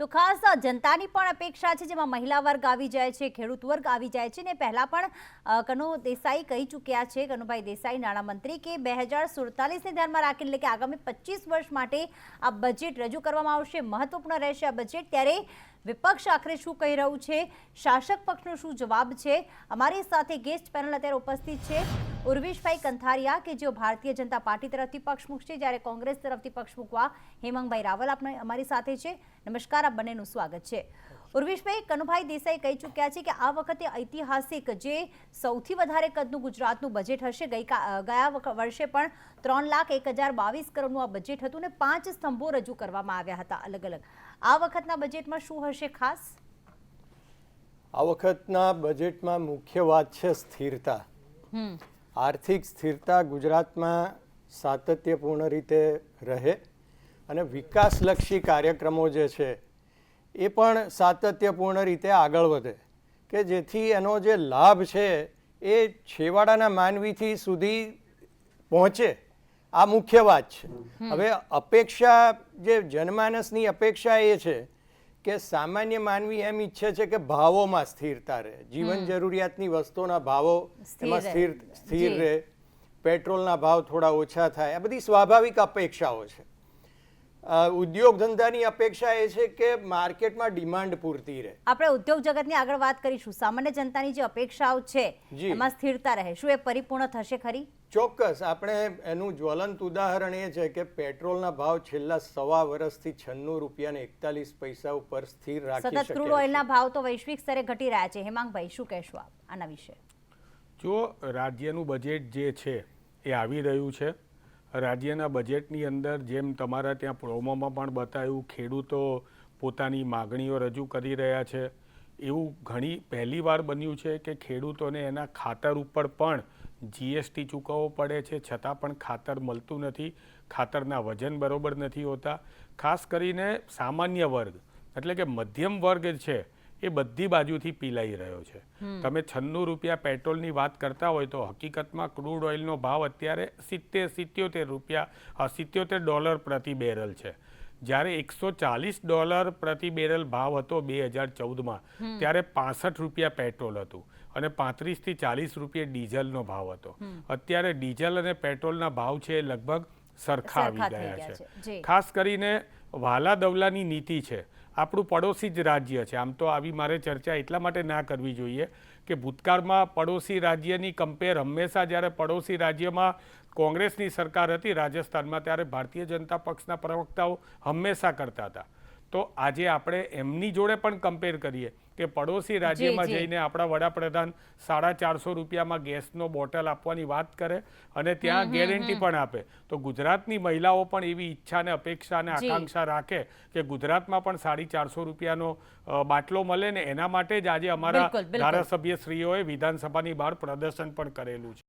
તો ખાસ જનતાની પણ અપેક્ષા છે, જેમાં મહિલા વર્ગ આવી જાય છે, ખેડૂત વર્ગ આવી જાય છે, ને પહેલાં પણ કનુ દેસાઈ કહી ચૂક્યા છે, કનુભાઈ દેસાઈ, નાણામંત્રી, કે બે હજાર સુડતાલીસને ધ્યાનમાં રાખીને, એટલે કે આગામી પચીસ વર્ષ માટે આ બજેટ રજૂ કરવામાં આવશે, મહત્વપૂર્ણ રહેશે આ બજેટ ત્યારે વિપક્ષ આખરે શું કહી રહ્યું છે? શાસક પક્ષનો શું જવાબ છે? અમારી સાથે ગેસ્ટ પેનલ અત્યારે ઉપસ્થિત છે ઉર્વિશભાઈ કંથારિયા કે જેઓ ભારતીય જનતા પાર્ટી તરફથી પક્ષ મૂકશે, જ્યારે કોંગ્રેસ તરફથી પક્ષ મૂકવા હેમંગભાઈ રાવલ આપણે અમારી સાથે છે. નમસ્કાર, આપ બંનેનું સ્વાગત છે. ઉર્વિશભાઈ કનુભાઈ દેસાઈ કહી ચૂક્યા છે કે આ વખતે ઐતિહાસિક જે સૌથી વધારે કદનું ગુજરાતનું બજેટ હશે ગયા વર્ષે પણ ત્રણ લાખ એક હજાર બાવીસ કરોડનું આ બજેટ હતું ને પાંચ સ્તંભો રજૂ કરવામાં આવ્યા હતા અલગ અલગ. આ વખતના બજેટમાં શું હશે ખાસ? આ વખતના બજેટમાં મુખ્ય વાત છે સ્થિરતા. આર્થિક સ્થિરતા ગુજરાતમાં સાતત્યપૂર્ણ રીતે રહે અને વિકાસલક્ષી કાર્યક્રમો જે છે એ પણ સાતત્યપૂર્ણ રીતે આગળ વધે કે જેથી એનો જે લાભ છે એ છેવાડાના માનવીથી સુધી પહોંચે. આ મુખ્ય વાત છે. હવે અપેક્ષા જે જનમાનસની અપેક્ષા એ છે કે સામાન્ય માનવી એમ ઈચ્છે છે કે ભાવોમાં સ્થિરતા રહે. જીવન જરૂરિયાતની વસ્તુઓના ભાવો સ્થિર એમાં સ્થિર સ્થિર રહે. પેટ્રોલના ભાવ થોડા ઓછા થાય. આ બધી સ્વાભાવિક અપેક્ષાઓ છે. ઉદ્યોગ ધંધાની અપેક્ષા એ છે કે માર્કેટમાં ડિમાન્ડ પૂરતી રહે. આપણે ઉદ્યોગ જગતની આગળ વાત કરીશું. સામાન્ય જનતાની જે અપેક્ષાઓ છે એમાં સ્થિરતા રહે. શું એ પરિપૂર્ણ થશે ખરી? ચોક્કસ. આપણે એનું જ્વલંત ઉદાહરણ એ છે કે પેટ્રોલના ભાવ છેલ્લા સવા વર્ષથી છન્નું રૂપિયા ને એકતાલીસ પૈસા ઉપર સ્થિર રાખી સતત ક્રૂડ ઓઇલના ભાવ તો વૈશ્વિક સ્તરે ઘટી રહ્યા છે. હેમાંગભાઈ શું કહેશો આપ આના વિશે? જો રાજ્યનું બજેટ જે છે એ આવી રહ્યું છે રાજ્યના બજેટની અંદર જેમ તમારા ત્યાં પ્રોમોમાં પણ બતાવ્યું, ખેડૂતો પોતાની માગણીઓ રજૂ કરી રહ્યા છે. એવું ઘણી પહેલી વાર બન્યું છે કે ખેડૂતોને એના ખાતર ઉપર પણ જીએસટી ચૂકવવો પડે છે, છતાં પણ ખાતર મળતું નથી. ખાતરના વજન બરોબર નથી હોતા. ખાસ કરીને સામાન્ય વર્ગ, એટલે કે મધ્યમ વર્ગ છે એ બધી બાજુથી પીલાઈ રહ્યો છે. તમે છન્નું રૂપિયા પેટ્રોલની વાત કરતા હોય તો હકીકતમાં ક્રૂડ ઓઇલનો ભાવ અત્યારે સિત્તેર સિત્યોતેર રૂપિયા સિત્યોતેર ડોલર પ્રતિ બેરલ છે. જ્યારે એકસો ચાલીસ ડોલર પ્રતિ બેરલ ભાવ હતો બે હજાર ચૌદમાં ત્યારે પાસઠ રૂપિયા પેટ્રોલ હતું અને પાંત્રીસથી ચાલીસ રૂપિયા ડીઝલનો ભાવ હતો. અત્યારે ડીઝલ અને પેટ્રોલના ભાવ છે એ લગભગ સરખા આવી ગયા. છે. ખાસ કરીને વાલા દવલાની નીતિ છે. આપણું પડોશી જ રાજ્ય છે. આમ તો આવી મારે ચર્ચા એટલા માટે ના કરવી જોઈએ કે ભૂતકાળમાં પડોશી રાજ્યની કમ્પેર હંમેશા જ્યારે પડોશી રાજ્યમાં કોંગ્રેસની સરકાર હતી રાજસ્થાનમાં, ત્યારે ભારતીય જનતા પક્ષના પ્રવક્તાઓ હંમેશા કરતા હતા. તો આજે આપણે એમની જોડે પણ કમ્પેર કરીએ. કે પડોશી રાજ્યમાં જઈને આપણા વડાપ્રધાન સાડા ચારસો રૂપિયામાં ગેસનો બોટલ આપવાની વાત કરે અને ત્યાં ગેરંટી પણ આપે. તો ગુજરાતની મહિલાઓ પણ એવી ઈચ્છા અને અપેક્ષા અને આકાંક્ષા રાખે કે ગુજરાતમાં પણ સાડી ચારસો રૂપિયાનો બાટલો મળે ને એના માટે જ આજે અમારા બિલકુલ. ધારાસભ્યશ્રીઓએ વિધાનસભાની બહાર પ્રદર્શન પણ કરેલું છે.